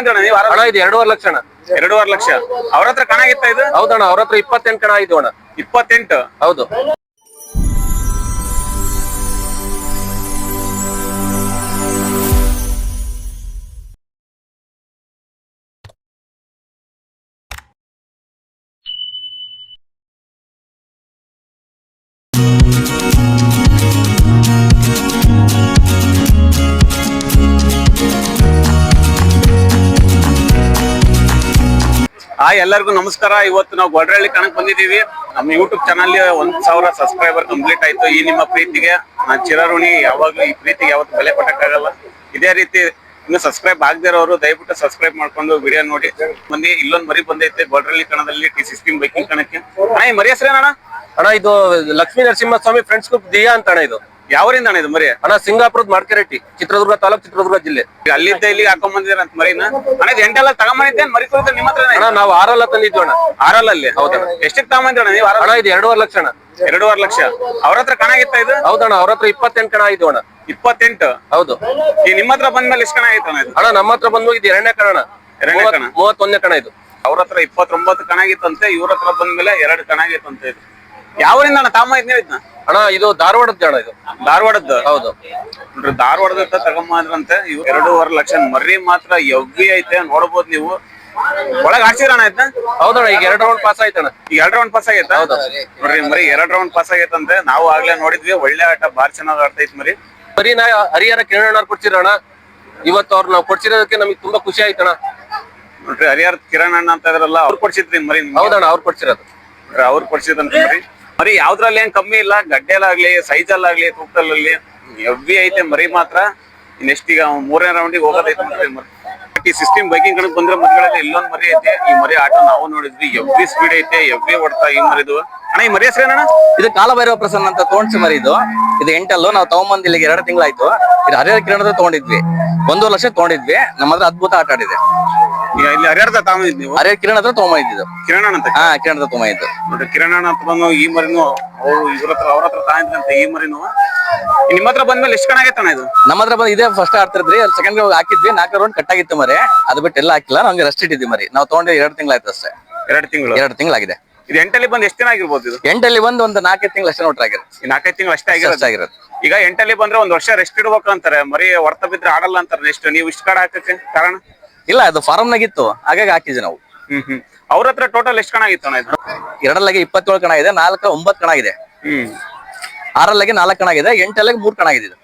ನೀವು ಇದು ಎರಡೂವರೆ ಲಕ್ಷ ಅಣ್ಣ. ಎರಡೂವರೆ ಲಕ್ಷ. ಅವ್ರ ಹತ್ರ ಕಣ ಆಗಿತ್ತ ಇದು? ಹೌದಣ್ಣ ಅವ್ರ ಹತ್ರ ಇಪ್ಪತ್ತೆಂಟು ಕಣ ಆಯ್ತು ಅಣ್ಣ. ಇಪ್ಪತ್ತೆಂಟು? ಹೌದು. ಹಾಯ್, ಎಲ್ಲರಿಗೂ ನಮಸ್ಕಾರ. ಇವತ್ತು ನಾವು ಗೊಡ್ರಳ್ಳಿ ಕಣಕ್ ಬಂದಿದ್ದೀವಿ. ನಮ್ಮ ಯೂಟ್ಯೂಬ್ ಚಾನಲ್ ಒಂದ್ ಸಾವಿರ ಸಬ್ಸ್ಕ್ರೈಬರ್ ಕಂಪ್ಲೀಟ್ ಆಯ್ತು ಈ ನಿಮ್ಮ ಪ್ರೀತಿಗೆ. ನಾನು ಚಿರಋಣಿ, ಯಾವಾಗ್ಲೂ ಈ ಪ್ರೀತಿಗೆ ಯಾವತ್ತು ಬೆಲೆ ಕೊಟ್ಟಕ್ಕಾಗಲ್ಲ ಇದೇ ರೀತಿ ಇನ್ನು ಸಬ್ಸ್ಕ್ರೈಬ್ ಆಗದಿರೋರು ದಯವಿಟ್ಟು ಸಬ್ಸ್ಕ್ರೈಬ್ ಮಾಡ್ಕೊಂಡು ವಿಡಿಯೋ ನೋಡಿ. ಬಂದು ಇಲ್ಲೊಂದ್ ಮರಿ ಬಂದೈತೆ ಗೊಡ್ರಳ್ಳಿ ಕಣದಲ್ಲಿ ಟಿ ಸಿಕ್ಸ್ಟೀನ್ ಬೈಕಿಂಗ್ ಕಣಕ್ಕೆ. ಮರಿ ಹೆಸರೇನಣ್ಣ ಅಣ್ಣ? ಇದು ಲಕ್ಷ್ಮೀ ನರಸಿಂಹಸ್ವಾಮಿ ಫ್ರೆಂಡ್ಸ್ ಗ್ರೂಪ್ ದಿಯಾ ಅಂತ ಅಣ್ಣ ಇದು. ಯಾವರಿಂದ ಅಣ್ಣ ಇದು ಮರಿ? ಅಣ್ಣ ಸಿಂಗಾಪುರದ ಮಾರ್ಕೆರೆಟ್ಟಿ ಚಿತ್ರದುರ್ಗ ತಾಲೂಕ್ ಚಿತ್ರದುರ್ಗ ಜಿಲ್ಲೆ. ಈಗ ಅಲ್ಲಿದ್ದ ಇಲ್ಲಿ ಹಾಕೊಂಡ್ ಬಂದಿರ ಅಂತ ಮರಿನ? ಅಣ್ಣ ಇದು ಎಂಟೆಲ್ಲ ತಗೊಂಬಂದಿದ್ದೆ ಮರಿ ಕುರಿತು ನಿಮ್ಮ ಹತ್ರ ಅಣ್ಣ ನಾವು ಆರಲ್ಲ ತಂದಿದ್ವಿ ಅಣ್ಣ. ಆರಲ್ಲಲ್ಲಿ? ಹೌದಣ್ಣ ಎಷ್ಟಕ್ಕೆ ತಗೊಂಬಂದಿರಣ್ಣ ನೀವು ಆರಲ್ಲ? ಅಣ್ಣ ಇದು ಎರಡೂವರೆ ಲಕ್ಷ ಅಣ್ಣ. ಎರಡೂವರೆ ಲಕ್ಷ. ಅವ್ರ ಹತ್ರ ಕಣ ಆಗಿತ್ತ ಇದು? ಹೌದಣ್ಣ ಅವ್ರ ಹತ್ರ ಇಪ್ಪತ್ತೆಂಟು ಕಣ ಆಯ್ತು ಅಣ್ಣ. ಇಪ್ಪತ್ತೆಂಟು? ಹೌದು. ಈ ನಿಮ್ಮ ಹತ್ರ ಬಂದ್ಮೇಲೆ ಎಷ್ಟು ಕಣ ಆಯ್ತು ಅಣ್ಣ ಇದು? ಅಣ್ಣ ನಮ್ಮ ಹತ್ರ ಬಂದು ಇದು ಎರಡನೇ ಕಣ ಅಣ್ಣ. ಎರಡನೇ ಕಣ? ಮೂವತ್ತ್- ಮೂವತ್ತೊಂದನೇ ಕಣ ಇದು. ಅವ್ರ ಹತ್ರ ಇಪ್ಪತ್ತೊಂಬತ್ತು ಕಣ ಆಗಿತ್ತಂತೆ ಇವ್ರ ಹತ್ರ ಬಂದ್ಮೇಲೆ ಎರಡು ಕಣ ಆಗಿತ್ತಂತೆ ಇದು. ಯಾವರಿಂದ ಅಣ್ಣ? ತಾಮ ಇದ್ನೇ ಅಣ್ಣ ಇದು ಧಾರವಾಡದ ಅಣ್ಣ ಇದು. ಧಾರವಾಡದ ಹೌದು. ನೋಡ್ರಿ ಧಾರವಾಡದ ತಗೊಂಬಂದ್ರಂತೆ ಇವ್ ಎರಡೂವರೆ ಲಕ್ಷ ಮರ್ರಿ ಮಾತ್ರ ಎವ್ವಿ ಐತೆ ನೋಡ್ಬೋದು ನೀವು. ಒಳಗ್ ಆಡ್ಸಿರಣ ಆಯ್ತಾ ಹೌದಣ್ಣ ಈಗ ಎರಡ್ ರೌಂಡ್ ಪಾಸ್ ಆಯ್ತಣ್ಣ. ಈಗ ಎರಡ್ ರೌಂಡ್ ಪಾಸ್ ಆಗೈತಾ? ನೋಡ್ರಿ ಮರಿ ಎರಡ್ ರೌಂಡ್ ಪಾಸ್ ಆಗೈತಂತೆ ನಾವು ಆಗ್ಲೇ ನೋಡಿದ್ವಿ ಒಳ್ಳೆ ಆಟ ಬಾರಿ ಚೆನ್ನಾಗ್ ಆಡ್ತೈತ್ ಮರಿ ಮರಿ ನಾ ಹರಿಹರ ಕಿರಣ್ ಕೊಡ್ಸಿರಣ್ಣ ಇವತ್ತು ಅವ್ರು ನಾವು ಕೊಡ್ಸಿರೋದಕ್ಕೆ ನಮಗೆ ತುಂಬಾ ಖುಷಿ ಆಯ್ತಣ್ಣ. ನೋಡ್ರಿ ಹರಿಹರ ಕಿರಣ್ ಅಣ್ಣ ಅಂತ ಇದ್ರಲ್ಲ ಅವ್ರು ಕೊಡ್ಸಿದ್ರಿ ಮರಿ. ಹೌದಣ್ಣ ಅವ್ರು ಕೊಡ್ಸಿರೋದು. ನೋಡ್ರಿ ಅವ್ರು ಕೊಡ್ಸಿದಂತ ಮರಿ ಮರಿ ಯಾವ್ದ್ರಲ್ಲಿ ಏನ್ ಕಮ್ಮಿ ಇಲ್ಲ ಗಡ್ಡೆಲಾಗ್ಲಿ ಸೈಜ್ ಅಲ್ಲಾಗ್ಲಿ ತೂಕದಲ್ಲಿ ಎವ್ವಿ ಐತೆ ಮರಿ ಮಾತ್ರ. ನೆಕ್ಸ್ಟ್ ಈಗ ಮೂರನೇ ರೌಂಡಿಗೆ ಹೋಗೋದೈತೆ ಸಿಸ್ಟಮ್ ಬೈಕಿಂಗ್ ಕಡೆ ಬಂದ್ರೆ ಮರಿಗಳಲ್ಲಿ ಇಲ್ಲೊಂದ್ ಮರಿ ಐತೆ. ಈ ಮರಿ ಆಟ ನಾವು ನೋಡಿದ್ವಿ. ಎವ್ರಿ ಸ್ಪೀಡ್ ಐತೆ ಎವ್ರಿ ಹೊಡ್ತಾ ಈ ಮರಿದು. ಅಣ್ಣ, ಈ ಮರಿ ಹೆಸರೇನ ಇದು ಕಾಲಭೈರವ ಪ್ರಸನ್ನ ಅಂತ ತೋಂಡ್ಸಿ ಮರಿ ಇದು. ಇದು ಎಂಟಲ್ಲು, ನಾವು ತಗೊಂಬಂದ್ ಇಲ್ಲಿಗೆ ಎರಡು ತಿಂಗಳಾಯ್ತು. ಇದು ಹರಿಹರ ಕಿರಣದ ತಗೊಂಡಿದ್ವಿ. ಒಂದು ಲಕ್ಷ ತಗೊಂಡಿದ್ವಿ. ನಮ್ಮ ಹತ್ರ ಅದ್ಭುತ ಆಟ ಆಡಿದೆ. ಇಲ್ಲಿ ಹರಿಹರದ ತಾಮಿದ್ ನೀವು? ಹರಿಹರ ಕಿರಣ ಹತ್ರ ತಗೊಂಬಂದಿದ್ದು ಕಿರಣ ಅಂತ ಹಾ ಕಿರಣದ ತಗೊಂಬಂದಿದ್ದು ನೋಡ್ರಿ ಕಿರಣ ಅಂತ ಬಂದು ಈ ಮರಿನು ಅವ್ರು ಇವ್ರ ಹತ್ರ ಅವ್ರ ಹತ್ರ ಈ ಮರಿನು? ನಿಮ್ಮ ಹತ್ರ ಬಂದ್ಮೇಲೆ ಎಷ್ಟು ಕಣ ಇದು? ನಮ್ಮ ಹತ್ರ ಬಂದು ಇದೇ ಫಸ್ಟ್ ಆಡ್ತಿದ್ರಿ ಅಲ್ಲಿ ಸೆಕೆಂಡ್ ಹಾಕಿದ್ವಿ ನಾಲ್ಕು ರೌಂಡ್ ಕಟ್ ಆಗಿತ್ತು ಮರಿ. ಅದು ಬಿಟ್ಟು ಎಲ್ಲ ಹಾಕಿಲ್ಲ ನಮ್ಗೆ ರೆಸ್ಟ್ ಇಟ್ಟಿದ್ವಿ ಮರಿ. ನಾವು ತೊಗೊಂಡು ಎರಡು ತಿಂಗಳಾಯ್ತು ಅಷ್ಟೇ. ಎರಡು ತಿಂಗಳು? ಎರಡು ತಿಂಗಳಾಗಿದೆ. ಇದು ಎಂಟಲ್ಲಿ ಬಂದು ಎಷ್ಟು ದಿನ ಆಗಿರ್ಬೋದು ಇದು? ಎಂಟಲ್ಲಿ ಬಂದು ಒಂದು ನಾಲ್ಕೈದು ತಿಂಗಳು ಅಷ್ಟೇ ನೋಟ್ರಿ ಆಗಿರೋದು ಈ ನಾಲ್ಕೈದು ತಿಂಗಳು ಅಷ್ಟೇ ಆಗಿರೋದು? ಆಗಿರೋದು. ಈಗ ಎಂಟಲ್ಲಿ ಬಂದ್ರೆ ಒಂದ್ ವರ್ಷ ರೆಸ್ಟ್ ಇಡ್ಬೇಕು ಅಂತಾರೆ. ಮರಿ ಹೊರತ ಬಿದ್ರೆ ಆಡಲ್ಲ ಅಂತಾರೆ ನೆಕ್ಸ್ಟ್ ನೀವು ಇಷ್ಟು ಕಾರ್ಡ್ ಹಾಕಕ್ಕೆ ಕಾರಣ? ಇಲ್ಲ ಅದು ಫಾರಮ್ನಾಗಿತ್ತು ಹಾಗಾಗಿ ಹಾಕಿದ್ವಿ ನಾವು. ಹ್ಮ್ ಹ್ಮ್. ಅವ್ರ ಹತ್ರ ಟೋಟಲ್ ಎಷ್ಟು ಕಣ ಆಗಿತ್ತು ಅಣ್ಣ ಇದು? ಎರಡಲ್ಲಿಗೆ ಇಪ್ಪತ್ತೇಳು ಕಣ ಇದೆ ನಾಲ್ಕು ಒಂಬತ್ತು ಕಣ ಇದೆ ಹ್ಮ್. ಆರಲ್ಲಾಗಿ ನಾಲ್ಕು ಕಣ ಆಗಿದೆ ಎಂಟಲ್ಲಾಗಿ ಮೂರು ಕಣ ಆಗಿದೆ ಇದು.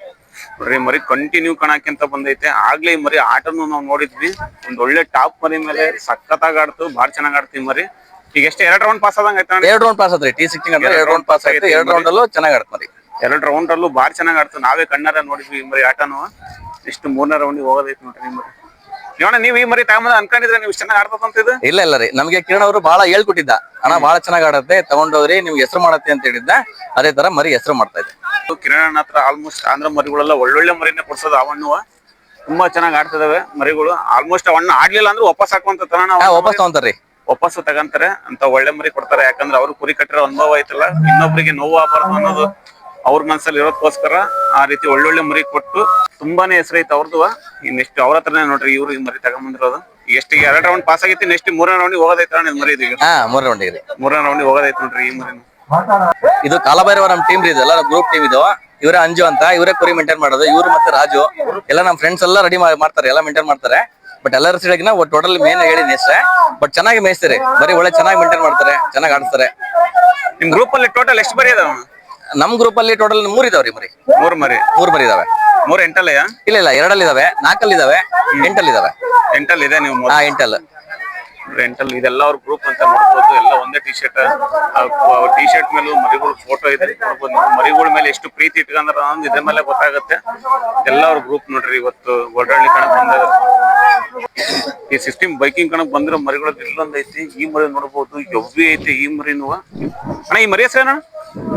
ನೋಡ್ರಿ ಮರಿ ಕಂಟಿನ್ಯೂ ಕಣಕ್ಕಿಂತ ಬಂದೈತೆ. ಆಗ್ಲೇ ಈ ಮರಿ ಆಟನು ನಾವು ನೋಡಿದ್ವಿ. ಒಂದ್ ಒಳ್ಳೆ ಟಾಪ್ ಮರಿ ಮೇಲೆ ಸಖತ್ತಾಗಿ ಆಡ್ತು ಬಾರ್ ಚೆನ್ನಾಗ್ ಆಡ್ತೀವಿ ಮರಿ. ಈಗ ಎಷ್ಟು ಎರಡ್ ರೌಂಡ್ ಪಾಸ್ ಆದಂಗ ಆಯ್ತಾ ಎರಡು ರೌಂಡ್ ಪಾಸ್ ಆದ್ರಿ ಟಿ ಸಿಕ್ಸ್ಟೀನ್ ಅಂದ್ರೆ ಎರಡು ರೌಂಡ್ ಪಾಸ್ ಆಯ್ತು ಎರಡು ರೌಂಡ್ ಅಲ್ಲೂ ಚೆನ್ನಾಗಿ ಆಡ್ತು ಮರಿ. ಎರಡ್ ರೌಂಡ್ ಅಲ್ಲೂ ಬಾರಿ ಚೆನ್ನಾಗ್ ಆಡ್ತು. ನಾವೇ ಕಣ್ಣಾರ ನೋಡಿದ್ವಿ ಈ ಮರಿ ಆಟನು. ಇಷ್ಟು ಮೂರನೇ ರೌಂಡ್ ಹೋಗೋದೈತಿ ನೋಡ್ರಿ ಈ ಮರಿ. ನೋಡ ನೀವ್ ಈ ಮರಿ ತಗೊಂಡ್ ಅನ್ಕೊಂಡಿದ್ರೆ ನೀವು ಚೆನ್ನಾಗಿ ಆಡ್ತದಂತ ಇದು? ಇಲ್ಲ ಇಲ್ಲ ರೀ. ನಮಗೆ ಕಿರಣ್ ಅವರು ಬಹಳ ಹೇಳ್ಕೊಟ್ಟಿದ್ದ. ಅಣ್ಣ ಬಹಳ ಚೆನ್ನಾಗಿ ಆಡತ್ತೆ ತಗೊಂಡೋಗ್ರಿ ನಿಮ್ಗೆ ಹೆಸರು ಮಾಡತ್ತೆ ಅಂತ ಹೇಳಿದ್ದ. ಅದೇ ತರ ಮರಿ ಹೆಸರು ಮಾಡ್ತಾ ಇದೆ. ಕಿರಣ್ ಹತ್ರ ಆಲ್ಮೋಸ್ಟ್ ಆಂಧ್ರ ಮರಿಗಳೆಲ್ಲ ಒಳ್ಳೊಳ್ಳೆ ಮರಿನೇ ಕೊಡ್ಸೋದು ಅವಣ್ಣು ತುಂಬಾ ಚೆನ್ನಾಗಿ ಆಡ್ತಿದಾವೆ ಮರಿಗಳು. ಆಲ್ಮೋಸ್ಟ್ ಅವಣ್ಣ ಆಡ್ಲಿಲ್ಲ ಅಂದ್ರೆ ವಾಪಸ್ ಹಾಕುವಂತ ನಾವು ವಾಪಸ್ ತಗೊಂತಾರ್ರಿ. ವಾಪಸ್ ತಗಂತಾರೆ. ಅಂತ ಒಳ್ಳೆ ಮರಿ ಕೊಡ್ತಾರೆ. ಯಾಕಂದ್ರೆ ಅವ್ರು ಕುರಿ ಕಟ್ಟಿರೋ ಅನುಭವ ಐತಲ್ಲ ಇನ್ನೊಬ್ರಿಗೆ ನೋವು ಆಗಬಾರ್ದು ಅನ್ನೋದು ಅವ್ರ ಮನಸ್ಸಲ್ಲಿ ಇರೋದಕ್ಕೋಸ್ಕರ ಆ ರೀತಿ ಒಳ್ಳೊಳ್ಳೆ ಮರಿ ಕೊಟ್ಟು ತುಂಬಾನೇ ಹೆಸರೈತೆ ಅವ್ರದ್ದು ಈ ನೆಕ್ಸ್ಟ್ ಅವ್ರ ಹತ್ರನೇ ನೋಡ್ರಿ ಇವ್ರು ಈ ಮರಿ ತಗೊಂಬಂದಿರೋದು. ಎಷ್ಟು ಎರಡ್ ರೌಂಡ್ ಪಾಸ್ ಆಗೈತಿ ನೆಕ್ಸ್ಟ್ ಮೂರನೇ ರೌಂಡ್ ಹೋಗೋದೈತೆ ಅಣ್ಣ ಇದು ಮರಿ ಇದೀಗ. ಹಾ ಮೂರ್ ರೌಂಡಿಗೆ ರೀ ಮೂರನೇ ರೌಂಡಿಗೆ ಹೋಗೋದೈತಿ ನೋಡ್ರಿ ಈ ಮರಿ ಇದು ಕಾಲಭೈರವ ನಮ್ ಟೀಮ್ ರೀ ಇದೆಲ್ಲ ಗ್ರೂಪ್ ಟೀಮ್ ಇದು. ಇವರೇ ಅಂಜು ಅಂತ ಇವರೇ ಕುರಿ ಮೇಂಟೈನ್ ಮಾಡೋದು ಇವ್ರು ಮತ್ತೆ ರಾಜು. ಎಲ್ಲ ನಮ್ಮ ಫ್ರೆಂಡ್ಸ್ ಎಲ್ಲ ರೆಡಿ ಮಾಡ್ತಾರೆ ಎಲ್ಲ ಮೇಂಟೈನ್ ಮಾಡ್ತಾರೆ. ಬಟ್ ಎಲ್ಲರ ಸೈಡ್ಗಿನ ಟೋಟಲ್ ಮೇನ್ ಹೇಳಿ ಅಷ್ಟೇ. ಬಟ್ ಚೆನ್ನಾಗಿ ಮೇಯಿಸ್ತಾರೆ. ಬರೀ ಒಳ್ಳೆ ಚೆನ್ನಾಗಿ ಮೇಂಟೈನ್ ಮಾಡ್ತಾರೆ ಚೆನ್ನಾಗಿ ಆಡ್ತಾರೆ ನಿಮ್ ಗ್ರೂಪ್ ಅಲ್ಲಿ ಟೋಟಲ್ ಎಷ್ಟು ಬರೀ ಇದಾವ ನಮ್ ಗ್ರೂಪ್ ಅಲ್ಲಿ ಟೋಟಲ್ ಮೂರ್ ಇದಾವ್ರಿ ಮರಿ. ಮೂರ್ ಮರಿ. ಮೂರ್ ಮರಿ ಇದಾವೆ. ಮೂರ್ ಎಂಟಲ್ಲಯ್ಯ ಇಲ್ಲ ಇಲ್ಲ ಎರಡಲ್ಲಿ ಇದಾವೆ ನಾಲ್ಕಲ್ಲಿ ಇದಾವೆ ಎಂಟಲ್ಲಿ ಇದಾವೆ ಎಂಟಲ್ ಇದೆ ನೀವು ಹಾ ಎಂಟಲ್. ರೆಂಟಲ್ ಇದೆಲ್ಲ ಅವ್ರ ಗ್ರೂಪ್ ಅಂತ ನೋಡ್ಬೋದು. ಎಲ್ಲ ಒಂದೇ ಟಿ ಶರ್ಟ್ ಟಿ ಶರ್ಟ್ ಮೇಲೂ ಮರಿಗಳ ಫೋಟೋ ಇದೆ. ನೋಡ್ಬೋದು ನೀವು. ಮರಿಗಳ ಮೇಲೆ ಎಷ್ಟು ಪ್ರೀತಿ ಇಟ್ಕೊಂಡ್ರ ಅನ್ನೋದು ಇದ್ರ ಮೇಲೆ ಗೊತ್ತಾಗುತ್ತೆ. ಎಲ್ಲ ಅವ್ರ ಗ್ರೂಪ್ ನೋಡ್ರಿ. ಇವತ್ತು ಓಡಾಡ್ಲಿ ಕಣಕ್ ಬಂದಾಗ. ಈ ಸಿಸ್ಟಮ್ ಬೈಕಿಂಗ್ ಕಣಕ್ ಬಂದಿರೋ ಮರಿಗಳ ಇಲ್ಲೊಂದ್ ಐತಿ ಈ ಮರಿ ನೋಡ್ಬೋದು. ಎವ್ವಿ ಐತಿ ಈ ಮರಿನೂ. ಅಣ್ಣ ಈ ಮರಿ ಹೆಸರೇನ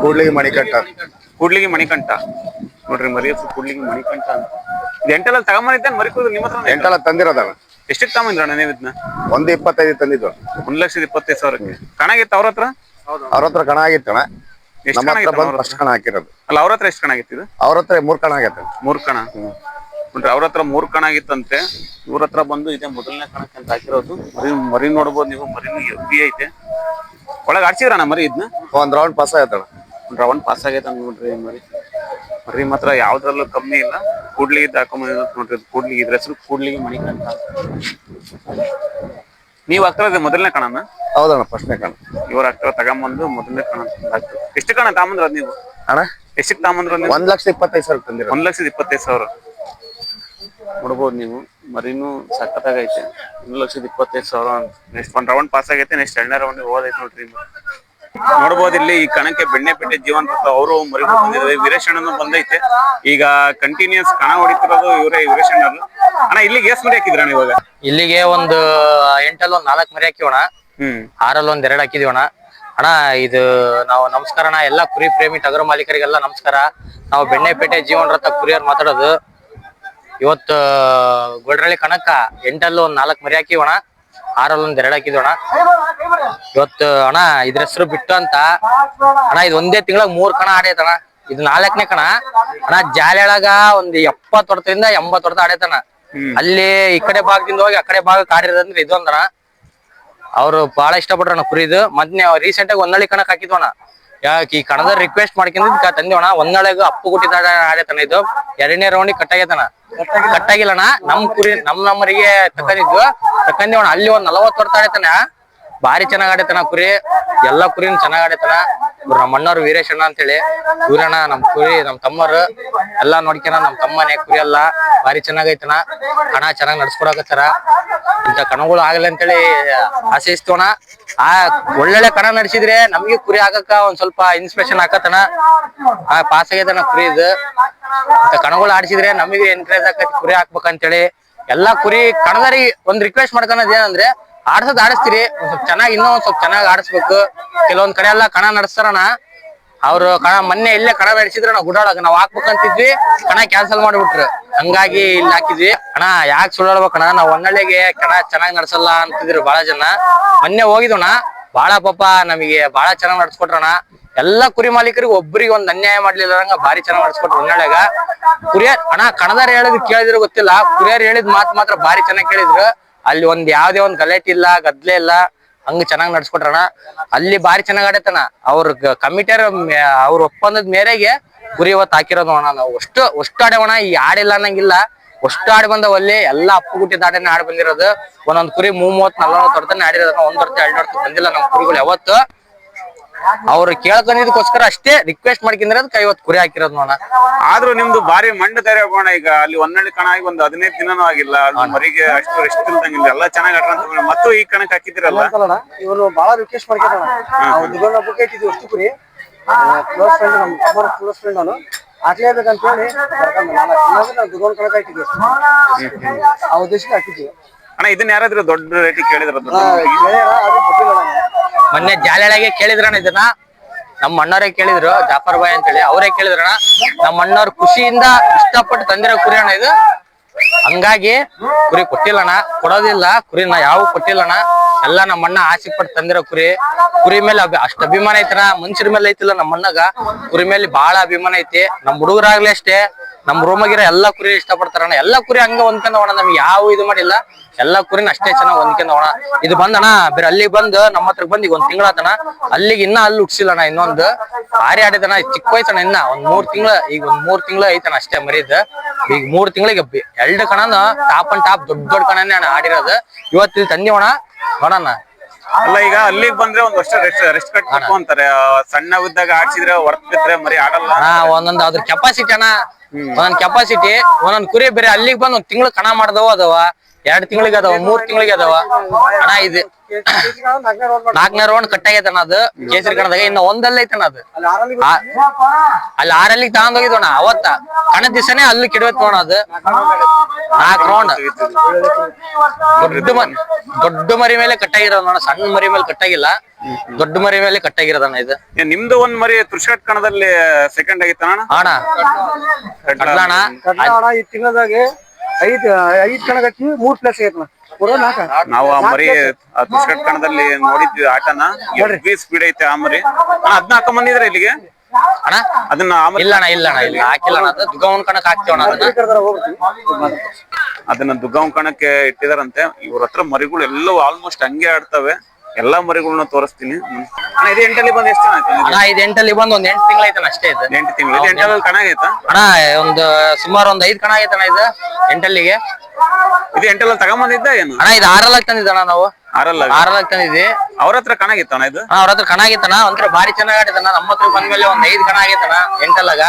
ಕೂಡ್ಲಿಗೆ ಮಣಿಕಂಠ. ಕೂಡ್ಲಿಗೆ ಮಣಿಕಂಠ. ನೋಡ್ರಿ ಮರಿ ಹೆಸರು ಕೂಡ್ಲಿಗೆ ಮಣಿಕಂಠ ಅಂತ. ಇದು ಎಂಟಲ್ಲ ತಗೊಂಬಂದಿದ್ದೆ ಮರಿ ಕೂದಲು ನಿಮ್ಮ ಹತ್ರ ಎಂಟೆಲ್ಲ ತಂದಿರೋದಲ್ಲ ಎಷ್ಟಕ್ಕೆ ತಗೊಂಬಂದ್ರಣ್ಣ ನೀವು ಇದನ್ನ? ಒಂದ್ ಇಪ್ಪತ್ತೈದು ತಂದಿದ್ದು. ಒಂದ್ ಲಕ್ಷದ ಇಪ್ಪತ್ತೈದು ಸಾವಿರಕ್ಕೆ. ಕಣಾಗಿತ್ತು ಅವ್ರ ಹತ್ರ? ಅವ್ರ ಹತ್ರ ಕಣ ನಮ್ಮ ಹತ್ರ ಆಗಿತ್ತು ಬಂದು ಫಸ್ಟ್ ಕಣ ಹಾಕಿರೋದು. ಅಲ್ಲ ಅವ್ರ ಹತ್ರ ಎಷ್ಟು ಕಣ ಆಗಿತ್ತು ಇದು? ಅವ್ರ ಹತ್ರ ಮೂರ್ ಕಣ ಆಗೈತೆ ಮೂರ್ ಕಣ? ನೋಡ್ರಿ ಅವ್ರ ಹತ್ರ ಮೂರ್ ಕಣ ಆಗಿತ್ತಂತೆ. ಇವ್ರ ಹತ್ರ ಬಂದು ಇದೆ ಮೊದಲನೇ ಕಣಕ್ಕೆ ಅಂತ ಹಾಕಿರೋದು. ಮರಿ ಮರಿ ನೋಡ್ಬೋದು ನೀವು ಮರಿ ಎಬ್ಬಿ ಐತೆ. ಒಳಗ್ ಆಡ್ಸಿದ್ರಣ್ಣ ಮರಿ ಇದನ್ನ? ಒಂದ್ ರೌಂಡ್ ಪಾಸ್ ಆಯ್ತಣ್ಣ ರೌಂಡ್ ಪಾಸ್ ಆಗೈತೆ ನೋಡ್ರಿ ಮರಿ. ಮರಿ ಮಾತ್ರ ಯಾವ್ದ್ರಲ್ಲೂ ಕಮ್ಮಿ ಇಲ್ಲ. ಕೂಡ್ಲಿ ಇದ್ದ ಹಾಕೊಂಬಂದಿರೋದು ನೋಡ್ರಿ. ಕೂಡ್ಲಿ ಕೂಡ್ಲಿಗೆ ಇದ್ರ ಹೆಸರು ಕೂಡ್ಲಿಗೆ ಮಣಿಕಂಠ. ನೀವ್ ಹಾಕ್ತಾರ ಮೊದಲನೇ ಕಣನ? ಹೌದಣ್ಣ ಫಸ್ಟ್ನೇ ಕಣ. ಇವ್ರ ಹಾಕ್ತಾರ ತಗೊಂಬಂದು ಮೊದಲನೇ ಕಣ ಎಷ್ಟು ಕಣ ತಾಂಬಂದ್ರ ನೀವು? ಅಣ್ಣ? ಎಷ್ಟಕ್ಕೆ ತಗೊಂಬಂದ್ರ ನೀವು? ಒಂದ್ ಲಕ್ಷ ಇಪ್ಪತ್ತೈದು ಸಾವಿರ ತಂದಿರ ಒಂದ್ ಲಕ್ಷದ ಇಪ್ಪತ್ತೈದು ಸಾವಿರ. ನೋಡ್ಬೋದು ನೀವು. ಮರಿನೂ ಸಖತ್ತಾಗೈತೆ ಒಂದ್ ಲಕ್ಷದ ಇಪ್ಪತ್ತೈದು ಸಾವಿರ ನೆಕ್ಸ್ಟ್ ಒಂದ್ ರೌಂಡ್ ಪಾಸ್ ಆಗೈತೆ ನೆಕ್ಸ್ಟ್ ಎರಡನೇ ರೌಂಡ್ ಹೋದೈತೆ ನೋಡ್ರಿ ನೋಡ್ಬೋದು ಇಲ್ಲಿ ಈ ಕಣಕ್ಕೆ ಬೆಣ್ಣೆ ಪೆಟ್ಟೆ ಜೀವಂತ ಅವರು ಮರಿಗಳು ಬಂದಿದ್ದಾರೆ. ವೀರೇಶಣ್ಣನು ಬಂದೈತೆ. ಈಗ ಕಂಟಿನ್ಯೂಸ್ ಕಣ ಹೊಡಿತಿರೋದು ಇವರೇ ವೀರೇಶಣ್ಣ ಅಣ್ಣ ಇಲ್ಲಿಗೆ ಎಷ್ಟು ಮರಿ ಹಾಕಿದ್ರ ಇವಾಗ? ಇಲ್ಲಿಗೆ ಒಂದು ಎಂಟಲ್ಲಿ ಒಂದ್ ನಾಲ್ಕು ಮರಿ ಹಾಕಿವಣ ಹ್ಮ್. ಆರಲ್ಲಿ ಒಂದ್ ಎರಡ್ ಹಾಕಿದೀವಣ ಅಣ್ಣ ಇದು ನಾವು ನಮಸ್ಕಾರ ಅಣ್ಣ. ಎಲ್ಲಾ ಕುರಿ ಪ್ರೇಮಿ ಟಗರು ಮಾಲೀಕರಿಗೆಲ್ಲ ನಮಸ್ಕಾರ. ನಾವು ಬೆಣ್ಣೆಪೇಟೆ ಜೀವನ್ ರಥ ಕುರಿಯರ್ ಮಾತಾಡೋದು. ಇವತ್ತು ಗೊಡ್ರಳ್ಳಿ ಕಣಕ್ಕ ಎಂಟಲ್ಲಿ ಒಂದ್ ನಾಲ್ಕು ಮರಿ ಹಾಕಿವಣ ಆರಲ್ಲಿ ಒಂದ್ ಹಾಕಿದ್ವಿ ಅಣ್ಣ ಇವತ್ತು ಅಣ್ಣ ಇದ್ರ ಹೆಸರು ಬಿಟ್ಟು ಅಂತ. ಅಣ್ಣ ಇದು ಒಂದೇ ತಿಂಗಳ ಮೂರ್ ಕಣ ಆಡೈತಣ್ಣ. ಇದು ನಾಲ್ಕನೇ ಕಣ. ಅಣ್ಣ ಜಾಲೆಳಗ ಒಂದ್ ಎಪ್ಪತ್ ವರ್ಷದಿಂದ ಎಂಬತ್ ವರ್ಷ ಆಡೈತಣ್ಣ. ಅಲ್ಲಿ ಈ ಕಡೆ ಭಾಗದಿಂದ ಹೋಗಿ ಆ ಕಡೆ ಭಾಗಕ್ಕೆ ಆಡಿರೋದಂದ್ರೆ ಇದೊಂದಣ ಅವ್ರು ಬಹಳ ಇಷ್ಟಪಟ್ರಣ ಕುರಿದು. ಮೊದ್ನೆ ರೀಸೆಂಟ್ ಆಗಿ ಒಂದಳಿ ಕಣಕ್ ಹಾಕಿದ್ವಣ ಯಾಕೆ ಈ ಕಣದ ರಿಕ್ವೆಸ್ಟ್ ಮಾಡ್ಕೊಂಡಿದ್ ತಂದಿವಣ ಒಂದಳೆಗ ಅಪ್ಪು ಕುಟ್ಟಿದ ಆಡೇತನ ಇದು. ಎರಡನೇ ರೌಂಡಿಗೆ ಕಟ್ಟಾಗೈತಣ ಕಟ್ಟಾಗಿಲ್ಲಣ್ಣ. ನಮ್ ಕುರಿ ನಮ್ ನಮ್ಮರಿಗೆ ತಕೊಂಡಿದ್ವು ಅಲ್ಲಿ ಒಂದ್ ನಲವತ್ತು ವರ್ಷ ಆಡೈತನ ಭಾರಿ ಚೆನ್ನಾಗ್ ಆಡೈತನ ಕುರಿ. ಎಲ್ಲಾ ಕುರಿನ ಚೆನ್ನಾಗ್ ಆಡೈತನ ಇವ್ರು ನಮ್ಮ ಅಣ್ಣವ್ರು ವೀರೇಶಣ್ಣ ಅಂತೇಳಿ. ಇವ್ರಣ್ಣ ನಮ್ ಕುರಿ, ನಮ್ ತಮ್ಮರು ಎಲ್ಲಾ ನೋಡ್ಕೊಂಡ ನಮ್ ತಮ್ಮನೆ ಕುರಿ ಎಲ್ಲ. ಭಾರಿ ಚೆನ್ನಾಗೈತನ ಹಣ ಚೆನ್ನಾಗ್ ನಡ್ಸ್ಕೊಡಕತ್ತಾರ. ಇಂತ ಕಣಗಳು ಆಗಲ್ಲ ಅಂತೇಳಿ ಆಶಿಸ್ತೋಣ ಆ ಒಳ್ಳೊಳ್ಳೆ ಕಣ ನಡೆಸಿದ್ರೆ ನಮ್ಗೆ ಕುರಿ ಆಗಕ್ಕ ಒಂದ್ ಸ್ವಲ್ಪ ಇನ್ಸ್ಪಿರೇಷನ್ ಹಾಕತನ ಆ ಪಾಸ್ ಆಗೈತನ ಕುರಿ ಇದು. ಕಣಗಳು ಆಡಿಸಿದ್ರೆ ನಮಗೆ ಎನ್ಕರೇಜ್ ಆಕತಿ, ಕುರಿ ಹಾಕ್ಬೇಕಂತೇಳಿ. ಎಲ್ಲಾ ಕುರಿ ಕಣದಾರಿ ಒಂದ್ ರಿಕ್ವೆಸ್ಟ್ ಮಾಡ್ಕೊಳೋದ್ ಏನಂದ್ರೆ, ಆಡ್ಸೋದ್ ಆಡಿಸ್ತೀರಿ ಸ್ವಲ್ಪ ಚೆನ್ನಾಗಿ ಇನ್ನೂ ಸ್ವಲ್ಪ ಚೆನ್ನಾಗಿ ಆಡಿಸ್ಬೇಕು. ಕೆಲವೊಂದ್ ಕಡೆ ಎಲ್ಲಾ ಕಣ ನಡೆಸ್ತಾರಣ ಅವ್ರು ಕಣ ಮೊನ್ನೆ ಇಲ್ಲೇ ಕಣ ನಡೆಸಿದ್ರ ನಾವು ಗುಡಾಡಕ್ ನಾವ್ ಹಾಕ್ಬೇಕಂತಿದ್ವಿ, ಕಣ ಕ್ಯಾನ್ಸಲ್ ಮಾಡ್ಬಿಟ್ರು. ಹಂಗಾಗಿ ಇಲ್ಲಿ ಹಾಕಿದ್ವಿ. ಅಣ್ಣ ಯಾಕೆ ಸುಳ್ಳಾಡ್ಬೇಕಣ್ಣ ನಾವ್ ಒಂದಳ್ಳಿಗೆ ಕಣ ಚೆನ್ನಾಗಿ ನಡ್ಸಲ್ಲ ಅಂತಿದ್ರು ಬಹಳ ಜನ. ಮೊನ್ನೆ ಹೋಗಿದ್ವಣ್ಣ. ಬಹಳ ಪಾಪ ನಮಗೆ ಬಾಳ ಚೆನ್ನಾಗಿ ನಡ್ಸ್ಕೊಟ್ರಣ ಎಲ್ಲಾ ಕುರಿ ಮಾಲೀಕರಿಗೆ ಒಬ್ರಿಗೆ ಒಂದು ಅನ್ಯಾಯ ಮಾಡ್ಲಿಲ್ಲ ಭಾರಿ ಚೆನ್ನಾಗ್ ಮಾಡಿಸ್ಕೊಟ್ರು ಹೊನ್ನಾಳ್ಯಾಗ ಕುರಿಯ ಅಣ್ಣ, ಕಣದಾರ ಹೇಳಿದ್ ಕೇಳಿದ್ರು ಗೊತ್ತಿಲ್ಲ. ಕುರಿಯರ್ ಹೇಳಿದ್ ಮಾತ್ ಮಾತ್ರ ಭಾರಿ ಚೆನ್ನಾಗ್ ಕೇಳಿದ್ರು. ಅಲ್ಲಿ ಒಂದ್ ಯಾವ್ದೇ ಒಂದ್ ಗಲಾಟೆ ಇಲ್ಲ, ಗದ್ಲೆ ಇಲ್ಲ, ಹಂಗ ಚೆನ್ನಾಗಿ ನಡ್ಸ್ಕೊಟ್ರಣ ಅಲ್ಲಿ ಭಾರಿ ಚೆನ್ನಾಗ್ ಆಡೈತಣ ಅವ್ರ ಕಮಿಟಿಯರ್ ಅವ್ರ ಒಪ್ಪಂದದ ಮೇರೆಗೆ ಕುರಿ ಇವತ್ತು ಹಾಕಿರೋದು ಅಣ್ಣ ನಾವು. ಅಷ್ಟು ಅಷ್ಟು ಆಡೇವಣ ಈ ಆಡಿಲ್ಲ ಅನ್ನಂಗಿಲ್ಲ. ಅಷ್ಟು ಆಡಿ ಬಂದವಲ್ಲಿ ಎಲ್ಲಾ ಅಪ್ಪು ಗುಟ್ಟಿದ ಆಡನೆ ಆಡ್ ಬಂದಿರೋದು. ಒಂದೊಂದ್ ಕುರಿ ಮೂವ್ ಮೂವತ್, ನಲ್ವತ್ತು ಹೊಡ್ತಾನೆ ಆಡಿರೋದು ಒಂದ್ ಹೊರತು ಎರಡು ಹೊರತು ಬಂದಿಲ್ಲ ನಮ್ ಕುರಿಗಳು ಯಾವತ್ತು. ಅವ್ರು ಕೇಳ್ಕೊಂಡಿದ್ದಕ್ಕೋಸ್ಕರ ಅಷ್ಟೇ ರಿಕ್ವೆಸ್ಟ್ ಮಾಡ್ಕೊಂಡಿರೋದಕ್ಕೆ ಐವತ್ತು ಕುರಿ ಹಾಕಿರೋದು ನೋಡ ಆದ್ರೂ ನಿಮ್ದು ಬಾರಿ ಮಂಡ ಧೈರ್ಯ ಹೋಗೋಣ ಈಗ ಅಲ್ಲಿ ಒಂದಳ್ಳಿ ಕಣ ಆಗಿ ಒಂದು ಹದಿನೈದು ದಿನನೂ ಆಗಿಲ್ಲ ಮರಿಗೆ ಅಷ್ಟು ರೆಸ್ಟ್ ಇಲ್ದಂಗಿಲ್ಲ ಎಲ್ಲ ಚೆನ್ನಾಗಿ ಆಟ ಮತ್ತು ಈ ಕಣಕ್ ಹಾಕಿದಿರಲ್ಲ ಇವನು ಬಹಳ ರಿಕ್ವೆಸ್ಟ್ ಮಾಡ್ಕೊಂಡ ಹಬ್ಬಕ್ಕೆ ಇಟ್ಟಿದ್ವಿ ಅಷ್ಟು ಕುರಿ. ಕ್ಲೋಸ್ ಫ್ರೆಂಡ್ ನಮ್ಮ ತಮ್ಮರ ಕ್ಲೋಸ್ ಫ್ರೆಂಡ್ ಅವನು. ಹಾಕ್ಲೇಬೇಕಂತ ಹೇಳಿ ನಾವು ದುಡ್ಡು ಕಣಕ್ ಹಾಕಿದ್ವಿ. ಆ ಉದ್ದೇಶಕ್ಕೆ ಹಾಕಿದ್ವಿ. ಅಣ್ಣ ಇದನ್ನ ಯಾರಾದ್ರೂ ದೊಡ್ಡ ರೇಟಿಗೆ ಕೇಳಿದ್ರ? ಅದು ಕೊಟ್ಟಿಲ್ಲ. ಮೊನ್ನೆ ಜಾಲಿಯಾಗೆ ಕೇಳಿದ್ರಣ ಇದನ್ನ? ನಮ್ಮ ಅಣ್ಣವರೇ ಕೇಳಿದ್ರು, ಜಾಫರ್ ಬಾಯ್ ಅಂತೇಳಿ, ಅವರೇ ಕೇಳಿದ್ರಣ ನಮ್ಮ ಅಣ್ಣವ್ರು ಖುಷಿಯಿಂದ ಇಷ್ಟಪಟ್ಟು ತಂದಿರೋ ಕುರಿ ಅಣ್ಣ ಇದು. ಹಂಗಾಗಿ ಕುರಿ ಕೊಟ್ಟಿಲ್ಲಣ್ಣ, ಕೊಡೋದಿಲ್ಲ, ಕುರಿನ ಯಾವ ಕೊಟ್ಟಿಲ್ಲಣ್ಣ. ಎಲ್ಲ ನಮ್ಮ ಅಣ್ಣ ಆಸೆ ಪಟ್ಟು ತಂದಿರೋ ಕುರಿ. ಕುರಿ ಮೇಲೆ ಅಷ್ಟ್ ಅಭಿಮಾನ ಐತನ ಮನುಷ್ಯರ ಮೇಲೆ ಐತಿಲ್ಲ ನಮ್ಮ ಅಣ್ಣಗ. ಕುರಿ ಮೇಲೆ ಬಹಳ ಅಭಿಮಾನ ಐತಿ. ನಮ್ಮ ಹುಡುಗರಾಗ್ಲಿ ಅಷ್ಟೇ. ನಮ್ ರೂಮಾಗಿರೋ ಎಲ್ಲಾ ಕುರಿ ಇಷ್ಟಪಡ್ತಾರಣ್ಣ ಎಲ್ಲಾ ಕುರಿ ಹಂಗ ಹೊಂದ್ಕೊಂಡವಣ ನಮ್ಗೆ ಯಾವ ಇದು ಮಾಡಿಲ್ಲ. ಎಲ್ಲಾ ಕುರಿನ ಅಷ್ಟೇ ಚೆನ್ನಾಗ್ ಹೊಂದ್ಕೊಂಡವಣ ಇದು ಬಂದಣ ಬೇರೆ ಅಲ್ಲಿ ಬಂದು ನಮ್ಮ ಹತ್ರ ಬಂದ್ ಈಗ ಒಂದ್ ತಿಂಗಳಾತಣ ಅಲ್ಲಿಗೆ ಇನ್ನ ಅಲ್ಲಿ ಹುಟ್ಸಿಲ್ಲಣ್ಣ ಇನ್ನೊಂದು. ಭಾರಿ ಆಡಿದಣ ಚಿಕ್ಕ ವಯಸ್ಸಣ ಇನ್ನ. ಒಂದ್ ಮೂರ್ ತಿಂಗಳ ಈಗ ಒಂದ್ ಮೂರ್ ತಿಂಗಳ ಐತಣ ಅಷ್ಟೇ ಮರಿದು. ಈಗ ಮೂರ್ ತಿಂಗಳಿಗೆ ಎರಡು ಕಣನ ಟಾಪ್ ಅಂಡ್ ಟಾಪ್ ದೊಡ್ಡ ದೊಡ್ಡ ಕಣನೇ ಅಣ್ಣ ಆಡಿರೋದು. ಇವತ್ತು ಇಲ್ಲಿ ತಂದಿವಣ ನೋಡಣ ಅಲ್ಲ ಈಗ ಅಲ್ಲಿಗೆ ಬಂದ್ರೆ ಒಂದ್ ವರ್ಷ ರೆಸ್ಟ್ ರೆಸ್ಟ್ ಕಟ್ ಅಂತಾರೆ. ಸಣ್ಣ ಉದ್ದಾಗ ಆಡ್ಸಿದ್ರೆ ಬಿದ್ರೆ ಮರಿ ಆಡಲ್ಲ. ಅಣ್ಣ ಒಂದೊಂದ್ ಅದ್ರ ಕೆಪಾಸಿಟಿ ಅಣ್ಣ. ಒಂದೊಂದ್ ಕೆಪಾಸಿಟಿ ಒಂದೊಂದ್ ಕುರಿ ಬೇರೆ ಅಲ್ಲಿಗ್ ಬಂದ್ ಒಂದ್ ತಿಂಗಳು ಕಣ ಮಾಡ್ದವ ಅದಾವ ಎರಡ್ ತಿಂಗಳಿಗೆ ಅದಾವ ಮೂರ್ ತಿಂಗಳಿಗೆ ಅದಾವ. ಅಣ್ಣ ಇದು ನಾಲ್ಕನೇ ರೌಂಡ್ ಕಟ್ ಕಟ್ಟಾಗೈತಣ್ಣ ಅದು. ಕೇಸರಿ ಕಣದಾಗ ಇನ್ನ ಒಂದಲ್ಲ ಐತಣ್ಣ ಅದು. ಅಲ್ಲಿ ಆರಲ್ಲಿ ತಗೊಂಡ್ ಅವತ್ತ. ಕಣ ದಿವಸನೇ ಅಲ್ಲಿ ಕೆಡವತ್ ನೋಡ ಅದು. ನಾಲ್ಕು ರೌಂಡ್ ದೊಡ್ಡ ಮರಿ ದೊಡ್ಡ ಮರಿ ಮೇಲೆ ಕಟ್ಟಾಗಿರೋದು ನೋಡ ಸಣ್ಣ ಮರಿ ಮೇಲೆ ಕಟ್ಟಾಗಿಲ್ಲ ದೊಡ್ಡ ಮರಿ ಮೇಲೆ ಕಟ್ಟಾಗಿರೋದಣ್ಣ ಇದು. ನಿಮ್ದು ಒಂದ್ ಮರಿ ತುರ್ಷಟ್ ಕಣದಲ್ಲಿ ಸೆಕೆಂಡ್ ಆಗಿತ್ತಣ್ಣ ಅಣ್ಣ? ಅಣ್ಣ ಈ ತಿಂಗಳದಾಗೆ ಐದ್ ಐದ್ ಕಣ ಕಟ್ಟಿ ಮೂರ್ ಪ್ಲಸ್ ಐತಿ ಪೂರ ನಾಲ್ಕ ನಾವು ಆ ಮರಿ ಆ ತುರ್ಷಟ್ ಕಣದಲ್ಲಿ ನೋಡಿದ್ವಿ ಆಟನ. ಎವ್ರಿ ಸ್ಪೀಡ್ ಐತೆ ಆ ಮರಿ. ಅಣ್ಣ ಅದ್ನ ಹಾಕೊಂಡ್ ಬಂದಿದ್ರ ಇಲ್ಲಿಗೆ? ಅಣ್ಣ ಅದನ್ನ ಆಮೇಲೆ ಇಲ್ಲ ಅಣ್ಣ ಇಲ್ಲ ಅಣ್ಣ ಇಲ್ಲ ಹಾಕಿಲ್ಲ ಅಣ್ಣ ಅದು ದುಗವನ್ ಕಣಕ್ ಹಾಕ್ತೇವಣ್ಣ ಅದನ್ನ. ಅದನ್ನ ದುಗ್ಗಾಂವ್ ಕಣಕ್ಕೆ ಇಟ್ಟಿದಾರಂತೆ. ಇವ್ರ ಹತ್ರ ಮರಿಗಳು ಎಲ್ಲವೂ ಆಲ್ಮೋಸ್ಟ್ ಹಂಗೆ ಆಡ್ತವೆ. ಎಲ್ಲಾ ಮರಿಗಳನ್ನ ತೋರಿಸ್ತೀನಿ. ಹ್ಮ್. ಅಣ್ಣ ಇದು ಎಂಟಲ್ಲಿ ಬಂದು ಎಷ್ಟು ಅಣ್ಣ ಇದು ಎಂಟಲ್ಲಿ ಬಂದ್ ಒಂದ್ ಎಂಟು ಐತನ ಅಷ್ಟೇ ಇದು. ಎಂಟು ತಿಂಗಳು. ಇದು ಎಂಟಲ್ಲಿ ಕಣ ಆಗೈತಾ? ಅಣ್ಣ ಒಂದು ಸುಮಾರು ಒಂದ್ ಐದ್ ಕಣ ಆಗೈತಣ ಇದು ಎಂಟಲ್ಲಿಗೆ. ಇದು ಎಂಟಲ್ಲಿ ತಗೊಂಬಂದಿದ್ದ ಏನು? ಅಣ್ಣ ಇದು ಆರಲ್ಲಾಗ್ ತಂದಿದ್ದಣ ನಾವು. ಆರಲ್ಲ ಆರಲ್ಲಾಗ್ ತಂದಿದ್ವಿ. ಅವ್ರ ಹತ್ರ ಕಣ ಆಗಿತ್ತಣ್ಣ ಇದು? ಅವ್ರ ಹತ್ರ ಕಣ ಆಗೈತಣ್ಣ ಒಂಥರ ಬಾರಿ ಚೆನ್ನಾಗ್ ಆಡಿದಣ್ಣ ನಮ್ಮ ಹತ್ರ ಬಂದ್ಮೇಲೆ ಒಂದ್ ಐದ್ ಕಣ ಆಗೈತಣ ಎಂಟಲ್ಲಾಗ.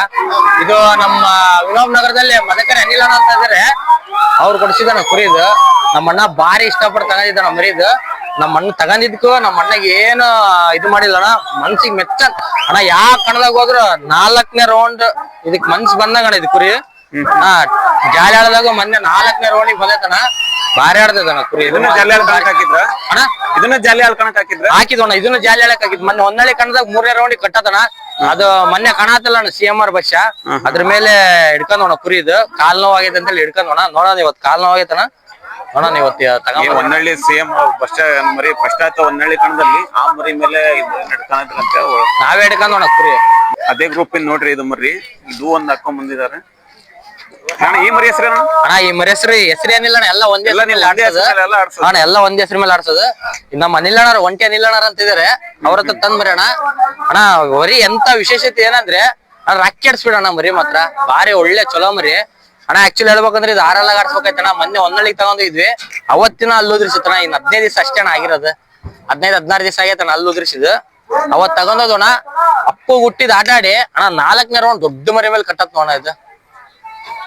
ಇದು ನಮ್ಮ ವಿನೋಬ್ ನಗರದಲ್ಲಿ ಮದಕರಿ ಅನಿಲ ಅಣ್ಣ ಅಂತ ಇದಾರೆ. ಅವ್ರು ಕೊಡಿಸಿದಣ್ಣ ಕುರಿ ಇದು ನಮ್ಮ ಅಣ್ಣ ಭಾರಿ ಇಷ್ಟಪಟ್ಟು ಮರಿ ಮರಿದು. ನಮ್ಮ ಅಣ್ಣ ತಗೊಂಡಿದ್ಕು ನಮ್ಮ ಅಣ್ಣಗೆ ಏನು ಇದು ಮಾಡಿಲ್ಲಣ್ಣ ಮನ್ಸಿಗೆ ಮೆಚ್ಚ. ಅಣ್ಣ ಯಾವ ಕಣದಾಗ ಹೋದ್ರು ನಾಲ್ಕನೇ ರೌಂಡ್ ಇದಕ್ ಮನ್ಸ್ ಬಂದಾಗ ಇದು ಕುರಿ. ಹಾ ಜಾಲಿ ಆಡದಾಗ ಮೊನ್ನೆ ನಾಲ್ಕನೇ ರೌಂಡಿಗೆ ಬಂದೈತಣ್ಣ. ಬಾರಿ ಆಡ್ತದಣ್ಣ ಕುರಿ. ಇದನ್ನ ಜಾಲಿ ಹಾಲ್ ಹಾಕಿದ್ರ? ಅಣ್ಣ ಇದನ್ನ ಜಾಲಿ ಹಾಲ್ ಕಣಕ್ ಹಾಕಿದ್ರ? ಅಣ್ಣ ಇದನ್ನ ಜಾಲಿ ಹೇಳಕ್ ಹಾಕಿದ್ ಮೊನ್ನೆ ಒಂದಳೆ ಕಣದಾಗ ಮೂರನೇ ರೌಂಡ್ ಕಟ್ಟತನ ಅದು ಮೊನ್ನೆ ಕಾಣತ್ತಲ್ಲ ಅಣ್ಣ ಸಿ ಎಂ ಆರ್ ಬಸ್ ಅದ್ರ ಮೇಲೆ ಹಿಡ್ಕೊಂಡೋಣ ಕುರಿ ಇದು. ಕಾಲ್ ನೋವು ಆಗೈತೆ ಅಂತ ಹೇಳಿ ಹಿಡ್ಕೊಂಡೋಣ ನೋಡೋಣ ಇವತ್ತು ಕಾಲ್ ನೋವ್ ಆಗೈತನ ನೋಡೋಣ ಇವತ್ತು ಈ ತಗೊಂಡ್ ಹೊನ್ನಳ್ಳಿ ಸೇಮ್ ಫಸ್ಟ್ ಮರಿ ಫಸ್ಟ್ ಆಯ್ತು ಹೊನ್ನಳ್ಳಿ ಕಣದಲ್ಲಿ ಆ ಮರಿ ಮೇಲೆ ಇದು ನಾವೇ ಹಿಡ್ಕೊಂಡೋಣ ಕುರಿ. ಅದೇ ಗ್ರೂಪ್ ಇಂದ ನೋಡ್ರಿ ಇದು ಮರಿ. ಇದು ಒಂದ್ ಹಾಕೊಂಡ್ ಬಂದಿದ್ದಾರೆ. ಅಣ್ಣ ಈ ಮರಿ ಹೆಸರೇನು? ಅಣ್ಣ ಈ ಮರಿ ಹೆಸರು ಹೆಸರು ಏನಿಲ್ಲ ಅಣ್ಣ ಎಲ್ಲ ಒಂದೇ ಎಲ್ಲ ಹೆಸರು ನೀವು ಒಂದೇ ಹೆಸರಲ್ಲಿ ಎಲ್ಲ ಆಡ್ಸೋದು. ಅಣ್ಣ ಎಲ್ಲ ಒಂದೇ ಹೆಸರು ಮೇಲೆ ಆಡ್ಸೋದು ನಮ್ಮ ಅನಿಲಣ್ಣರ ಒಂಟಿ ಅನಿಲಣ್ಣರ ಅಂತ ಇದಾರೆ ಅವ್ರ ಹತ್ರ ತಂದ್ ಮರಿ ಅಣ್ಣ. ಅಣ್ಣ ವರಿ ಎಂತ ವಿಶೇಷತೆ ಏನಂದ್ರೆ ಅಣ್ಣ ರಾಕಿ ಆಡ್ಸ್ಬಿಡಣ್ಣ ಮರಿ ಮಾತ್ರ. ಬಾರಿ ಒಳ್ಳೆ ಚಲೋ ಮರಿ. ಅಣ್ಣ ಆಕ್ಚುಲಿ ಹೇಳ್ಬೇಕಂದ್ರೆ ಇದು ಆರಲ್ಲ ಆಡ್ಸ್ಬೇಕಾಯ್ತಣ್ಣ. ಮೊನ್ನೆ ಒಂದಳಿಗೆ ತಗೊಂಡಿದ್ವಿ ಅವತ್ತಿನ ಅಲ್ಲಿ ಉದ್ರಿಸಿತ್ತಣ್ಣ. ಇನ್ ಹದಿನೈದು ದಿವಸ ಅಷ್ಟೇ ಆಗಿರೋದು. ಹದಿನೈದು ಹದಿನಾರು ದಿವಸ ಆಗೈತಣ ಅಲ್ಲಿ ಉದ್ರಿಸಿದ್ದು. ಅವತ್ ತಗೊಂಡೋದಣ್ಣ ಅಪ್ಪು ಹುಟ್ಟಿದ ಆಟ ಆಡಿ ಅಣ್ಣ ನಾಲ್ಕನೇ ರೌಂಡ್ ದೊಡ್ಡ ಮರಿ ಮೇಲೆ ಕಟ್ಟತ್ ನೋಡ ಇದು.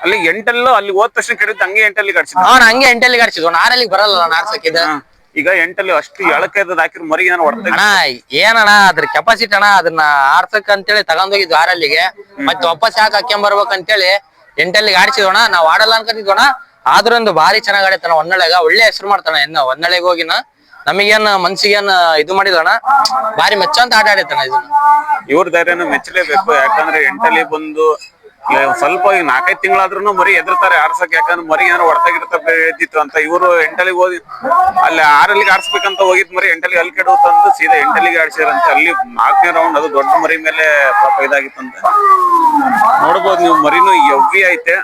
ಅಲ್ಲಿ ಎಂಟಲ್ಲೂ ಅಲ್ಲಿ ಹೋದ ತಕ್ಷಣ ಕಡಿತ ಹಂಗೆ ಎಂಟಲ್ಲಿ ಅಣ್ಣ ಹಂಗೆ ಎಂಟಲ್ಲಿ ಆಡ್ಸಿದ್ವು ಅಣ್ಣ ಆರಲ್ಲಿಗೆ ಬರಲ್ಲ ಆಡ್ಸಕ್ಕಿದ್ದು ಈಗ ಎಂಟಲ್ಲಿ ಅಷ್ಟು ಎಳಕೆ ಹಾಕಿರ್ ಹೊಡೆದ ಅಣ್ಣ ಏನಣ್ಣ ಅದ್ರ ಕೆಪಾಸಿಟಿ ಅಣ್ಣ ಅದನ್ನ ಆಡ್ಸಕ್ ಅಂತೇಳಿ ತಗೊಂಡೋಗಿದ್ವಿ ಆರಲ್ಲಿಗೆ. ಮತ್ತೆ ವಾಪಸ್ ಯಾಕೆ ಹಾಕ್ಕೊಂಡ್ ಬರ್ಬೇಕಂತೇಳಿ ಎಂಟಲ್ಲಿಗೆ ಆಡಿಸಿದೋಣ ನಾವ್ ಆಡಲ್ಲ ಅನ್ಕೊಂಡಿದ್ವಣ ಆದ್ರೂ ಒಂದು ಭಾರಿ ಚೆನ್ನಾಗ್ ಆಡೈತಣ ಒಂದಳೆಗ ಒಳ್ಳೆ ಹೆಸರು ಮಾಡ್ತಾನ ಇನ್ನ ಒಂದಳೆಗೆ ಹೋಗಿನ. ನಮಗೇನ ಮನ್ಸಿಗೇನ್ ಇದು ಮಾಡಿದೋಣ ಭಾರಿ ಮೆಚ್ಚ ಅಂತ ಆಟ ಆಡಿತಾನ ಇದನ್ನ ಇವ್ರ ಧೈರ್ಯನ ಮೆಚ್ಚಲೇಬೇಕು. ಯಾಕಂದ್ರೆ ಎಂಟಲ್ಲಿ ಬಂದು ಸ್ವಲ್ಪ ಈಗ ನಾಲ್ಕೈದು ತಿಂಗಳಾದ್ರೂ ಮರಿ ಎದುರ್ತಾರೆ ಆಡ್ಸಕ್. ಯಾಕಂದ್ರೆ ಮರಿ ಏನೋ ಹೊಡೆದಾಗಿರ್ತ ಹೇಳ್ತಿತ್ತು ಅಂತ. ಇವರು ಎಂಟಲ್ಲಿಗೆ ಹೋಗಿ ಅಲ್ಲಿ ಆರಲ್ಲಿಗೆ ಆಡ್ಸ್ಬೇಕಂತ ಹೋಗಿದ್ ಮರಿ ಎಂಟಲ್ಲಿ ಅಲ್ಲಿ ಕೆಡವು ತಂದು ಸೀದಾ ಎಂಟಲ್ಲಿಗೆ ಆಡ್ಸಿರಂತೆ. ಅಲ್ಲಿ ನಾಲ್ಕನೇ ರೌಂಡ್ ಅದು ದೊಡ್ಡ ಮರಿ ಮೇಲೆ ಪಾಪ ಇದಾಗಿತ್ತಂತೆ. ನೋಡ್ಬೋದು ನೀವು ಮರಿನು ಎವ್ವಿ ಐತೆ.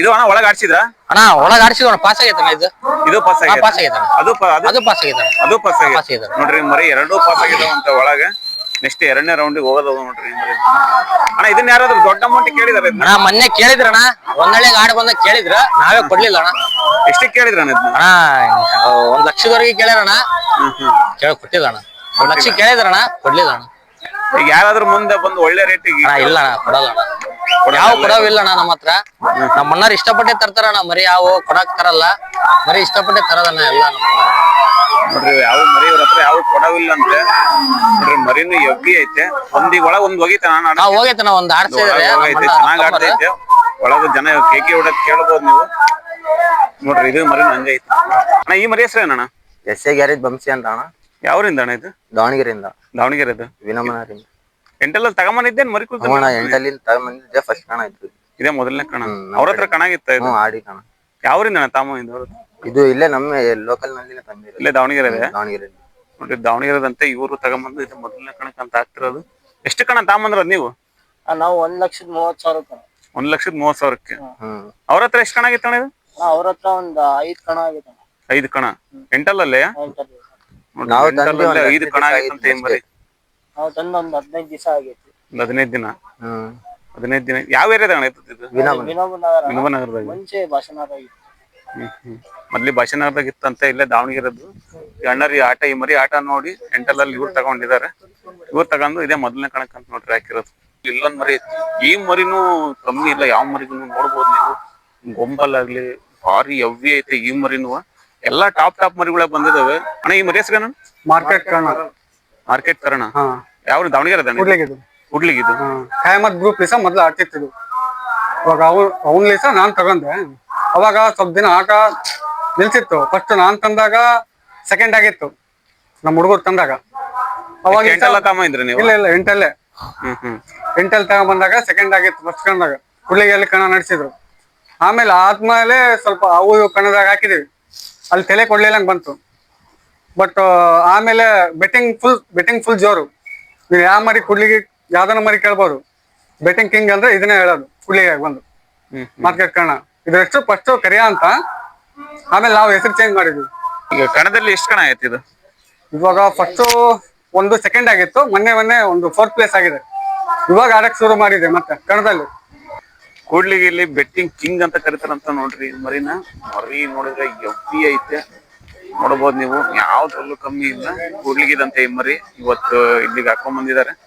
ಇದು ಅಣ್ಣ ಒಳಗ್ ಆಡ್ಸಿದ್ರ? ಅಣ್ಣ ಒಳಗ್ ಆಡ್ಸಿದ್ವಣ ಪಾಸ್ ಆಗೈತಣ್ಣ ಇದು. ಇದು ಪಾಸ್ ಹಾ, ಪಾಸ್ ಆಗೈತೆ. ಅದು ಅದು ಪಾಸ್ ಆಗೈತೆ ಅದು ಪಾಸ್ ಆಗೈತೆ. ಆಗೈತೆ. ನೋಡ್ರಿ ಮರಿ ಎರಡು ಪಾಸ್ ಆಗಿದಾವಂತ ಒಳಗ. ನೆಕ್ಸ್ಟ್ ಎರಡನೇ ರೌಂಡಿಗೆ ಹೋಗೋದು ನೋಡ್ರಿ ಮರಿ. ಅಣ್ಣ ಇದನ್ನ ಯಾರಾದ್ರೂ ದೊಡ್ಡ ಅಮೌಂಟ್ ಕೇಳಿದಾರೆ ಅಣ್ಣ ಮೊನ್ನೆ ಕೇಳಿದ್ರಣ್ಣ. ಒಂದಳೆಗೆ ಆಡ್ ಬಂದ ಕೇಳಿದ್ರ ನಾವೇ ಕೊಡ್ಲಿಲ್ಲ ಅಣ್ಣ. ಎಷ್ಟಕ್ಕೆ ಕೇಳಿದ್ರ ಅಣ್ಣ ಅಣ್ಣ ಒಂದ್ ಲಕ್ಷದವರೆಗೆ ಕೇಳ್ಯಾರಣ್ಣ. ಕೇಳ ಕೊಟ್ಟಿಲ್ಲ ಅಣ್ಣ. ಒಂದ್ ಲಕ್ಷ ಕೇಳಿದ್ರಣ್ಣ ಕೊಡ್ಲಿಲ್ಲ ಅಣ್ಣ. ಈಗ ಯಾರಾದ್ರೂ ಮುಂದೆ ಬಂದು ಒಳ್ಳೆ ರೇಟಿಗೆ ಅಣ್ಣ ಇಲ್ಲ ಅಣ್ಣ ಕೊಡಲ್ಲ. ಅಣ್ಣ ಯಾವ ಕೊಡವಿಲ್ಲ ಅಣ್ಣ ನಮ್ಮ ಹತ್ರ. ನಮ್ಮ ಅಣ್ಣಾರ್ ಇಷ್ಟಪಟ್ಟೆ ತರ್ತಾರಣ್ಣ ಮರಿ ಯಾವ ಕೊಡಕ್ ತರಲ್ಲ. ಮರಿ ಇಷ್ಟಪಟ್ಟೆ ತರದಣ್ಣ ಎಲ್ಲ ನಮ್ಮ ನೋಡ್ರಿ ಯಾವ ಮರಿ ಇವ್ರ ಹತ್ರ ಯಾವ ಕೊಡವಿಲ್ಲ ಅಂತೆ ನೋಡ್ರಿ ಮರಿನು ಎವ್ವಿ ಐತೆ. ಒಂದೀಗ ಒಳಗ್ ಒಂದ್ ಹೋಗಿತ್ತ ನಾನು ನಾವ್ ಹೋಗೈತಣ್ಣ ಒಂದ್ ಆಡ್ಸಿದ್ರೆ ಐತೆ ಚೆನ್ನಾಗ್ ಆಡ್ತೈತೆ ಒಳಗ ಜನ ಕೇಕೆ ಹೊಡಕ್ ಕೇಳ್ಬೋದು ನೀವು. ನೋಡ್ರಿ ಇದು ಮರಿನ ಹಂಗೈತೆ ಐತೆ. ಅಣ್ಣ ಈ ಮರಿ ಹೆಸರು ಏನಣ್ಣ ಎಸ್ ಎ ಗ್ಯಾರೇಜ್ ಬಂಸಿ ಅಂತ ಅಣ್ಣ. ಯಾವ್ರಿಂದ ಅಣ್ಣ ಇದು? ದಾವಣಗೆರೆಯಿಂದ. ದಾವಣಗೆರೆದು? ವಿನಮನರಿಂದ ಎಂಟೆಲ್ಲ ತಗೊಂಬಂದಿದ್ದೇನ್ ಮರಿ ಹ್ಞೂ ಅಣ್ಣ ಎಂಟಲ್ಲಿಂದ ತಗೊಂಬಂದಿದ್ದೆ ಫಸ್ಟ್ ಕಣ ಇತ್ತು ಇದೇ ಮೊದಲನೇ ಕಣ? ಅವ್ರ ಹತ್ರ ಕಣ ಆಗಿತ್ತ ಇದು? ಹ್ಞೂ ಆಡಿ ಕಣ. ಯಾವ್ರಿಂದ ಅಣ್ಣ ತಾಮ ಇದು ಇದು ಇಲ್ಲೇ ನಮ್ಮ ಲೋಕಲ್ನಲ್ಲಿ ಇಲ್ಲೇ ದಾವಣಗೆರೆ ಇದೆ ದಾವಣಗೆರೆಯಲ್ಲಿ ನೋಡ್ರಿ ದಾವಣಗೆರೆದಂತೆ ಇವರು ತಗೊಂಬಂದು ಇದು ಮೊದಲನೇ ಕಣಕ್ ಅಂತ ಆಗ್ತಿರೋದು ಎಷ್ಟು ಕಣ ತಾಂಬಂದ್ರದ್ ನೀವು? ನಾವು ಒಂದ್ ಲಕ್ಷದ ಮೂವತ್ ಸಾವಿರ ಕಣ. ಒಂದ್ ಲಕ್ಷದ ಮೂವತ್ ಸಾವಿರಕ್ಕೆ? ಹ್ಮ್. ಅವ್ರ ಹತ್ರ ಎಷ್ಟು ಕಣ ಆಗಿತ್ತು ಅಣ್ಣ ಇದು? ಅವ್ರ ಹತ್ರ ಒಂದ್ ಐದ್ ಕಣ ಆಗೈತೆ ಐದು ಕಣ? ಎಂಟಲ್ಲೇ. ನಾವು ತಂದ್ವಿ ಒಂದ್ ಐದು ಕಣ ಆಗೈತೆ ಅಂತ ಏನ್ ಬರೀ? ನಾವು ತಂದು ಒಂದ್ ಹದಿನೈದು ದಿವಸ ಆಗೈತಿ. ಒಂದ್ ಹದಿನೈದು ದಿನ? ಹ್ಮ್. ಹದಿನೈದು ದಿನ. ಯಾವ ಏರಿಯಾದಾಗ ಕಣ ಇತ್ತು ಇದು? ವಿನಮನ ವಿನೋಬ ನಗರ. ವಿನೋಬನಗರದಾಗ? ಮುಂಚೆ ಭಾಷಣಾರ ಆಗಿತ್ತು ಹ್ಮ್ ಹ್ಮ್. ಮೊದ್ಲಿ ಭಾಷಣದಾಗ ಇತ್ತಂತ ಇಲ್ಲೇ ದಾವಣಗೆರೆದು. ಈ ಅಣ್ಣರಿ ಆಟ ಈ ಮರಿ ಆಟ ನೋಡಿ ಎಂಟಲ್ಲಲ್ಲಿ ಇವ್ರು ತಗೊಂಡಿದ್ದಾರೆ. ಇವ್ರು ತಗೊಂಡು ಇದೇ ಮೊದಲನೇ ಕಣಕ್ ಅಂತ ನೋಡ್ರಿ ಹಾಕಿರೋದು. ಇಲ್ಲೊಂದ್ ಮರಿ ಐತಿ. ಈ ಮರಿನೂ ಕಮ್ಮಿ ಇಲ್ಲ ಯಾವ ಮರಿಗೂ ನೋಡ್ಬೋದು ನೀವು. ಗೊಂಬಲ್ ಆಗ್ಲಿ ಭಾರಿ ಯವ್ವಿ ಐತೆ ಈ ಮರಿನೂ. ಎಲ್ಲಾ ಟಾಪ್ ಟಾಪ್ ಮರಿಗಳ ಬಂದಿದಾವೆ. ಅಣ್ಣ ಈ ಮರಿ ಹೆಸರೇನು? ಮಾರ್ಕೆಟ್ ಕಣ ಮಾರ್ಕೆಟ್ ಕರಣ. ಹಾ. ಯಾವ ದಾವಣಗೆರೆ ಅದಾನೆ ಹುಡ್ಲಿಗಿದು ಖಾಯಮತ್ ಗ್ರೂಪ್ ಲಿಸ ಮೊದ್ಲು ಆಡ್ತಿತ್ತು ಅವಾಗ ಅವ್ರು ಅವ್ನ ಲಿಸ ನಾನ್ ತಗೊಂಡೆ. ಅವಾಗ ಸ್ವಲ್ಪ ದಿನ ಆಟ ನಿಲ್ಸಿತ್ತು. ಫಸ್ಟ್ ನಾನ್ ತಂದಾಗ ಸೆಕೆಂಡ್ ಆಗಿತ್ತು. ನಮ್ಮ ಹುಡುಗರು ತಂದಾಗ. ಅವಾಗ ಇಲ್ಲ ಇಲ್ಲ ಎಂಟಲ್ಲೇ. ಹ್ಮ್ ಹ್ಮ್. ಎಂಟಲ್ಲಿ ತಗೊಂಡ್ ಸೆಕೆಂಡ್ ಆಗಿತ್ತು ಫಸ್ಟ್ ಕಣದಾಗ ಕುಳ್ಳಿಗೆಯಲ್ಲಿ ಕಣ ನಡೆಸಿದ್ರು. ಆಮೇಲೆ ಆದ್ಮೇಲೆ ಸ್ವಲ್ಪ ಅವು ಕಣದಾಗ ಹಾಕಿದ್ವಿ. ಅಲ್ಲಿ ತಲೆ ಕೊಡ್ಲಿಲ್ಲಂಗೆ ಬಂತು. ಬಟ್ ಆಮೇಲೆ ಬೆಟ್ಟಿಂಗ್ ಫುಲ್ ಬೆಟ್ಟಿಂಗ್ ಫುಲ್ ಜೋರು. ನೀವು ಯಾವ ಮರಿ ಕುಡ್ಲಿಗೆ ಯಾವ್ದನ್ನ ಮರಿ ಕೇಳ್ಬೋದು. ಬೆಟ್ಟಿಂಗ್ ಕಿಂಗ್ ಅಂದ್ರೆ ಇದನ್ನೇ ಹೇಳೋದು ಕುಡ್ಲಿಗೆ ಬಂದು. ಹ್ಮ್ ಮಾರ್ಕೆಟ್ ಕಣ ಇದ್ರ ಎಷ್ಟು ಫಸ್ಟ್ ಕರಿಯ ಅಂತ. ಆಮೇಲೆ ನಾವು ಹೆಸರು ಚೇಂಜ್ ಮಾಡಿದ್ವಿ. ಈಗ ಕಣದಲ್ಲಿ ಎಷ್ಟು ಕಣ ಆಯ್ತು ಇದು? ಇವಾಗ ಫಸ್ಟ್ ಒಂದು ಸೆಕೆಂಡ್ ಆಗಿತ್ತು. ಮೊನ್ನೆ ಮೊನ್ನೆ ಒಂದು ಫೋರ್ತ್ ಪ್ಲೇಸ್ ಆಗಿದೆ. ಇವಾಗ ಆಡಕ್ ಶುರು ಮಾಡಿದೆ ಮತ್ತೆ ಕಣದಲ್ಲಿ. ಕೂಡ್ಲಿಗೆ ಇಲ್ಲಿ ಬೆಟ್ಟಿಂಗ್ ಕಿಂಗ್ ಅಂತ ಕರಿತಾರಂತ ನೋಡ್ರಿ ಮರಿನ. ಮರಿ ನೋಡಿದ್ರೆ ಎವ್ವಿ ಐತೆ. ನೋಡಬಹುದು ನೀವು, ಯಾವ್ದ್ರಲ್ಲೂ ಕಮ್ಮಿ ಇಲ್ಲ. ಕೂಡ್ಲಿಗಿದಂತೆ ಈ ಮರಿ ಇವತ್ತು ಇಲ್ಲಿಗೆ ಹಾಕೊಂಡ್ ಬಂದಿದ್ದಾರೆ.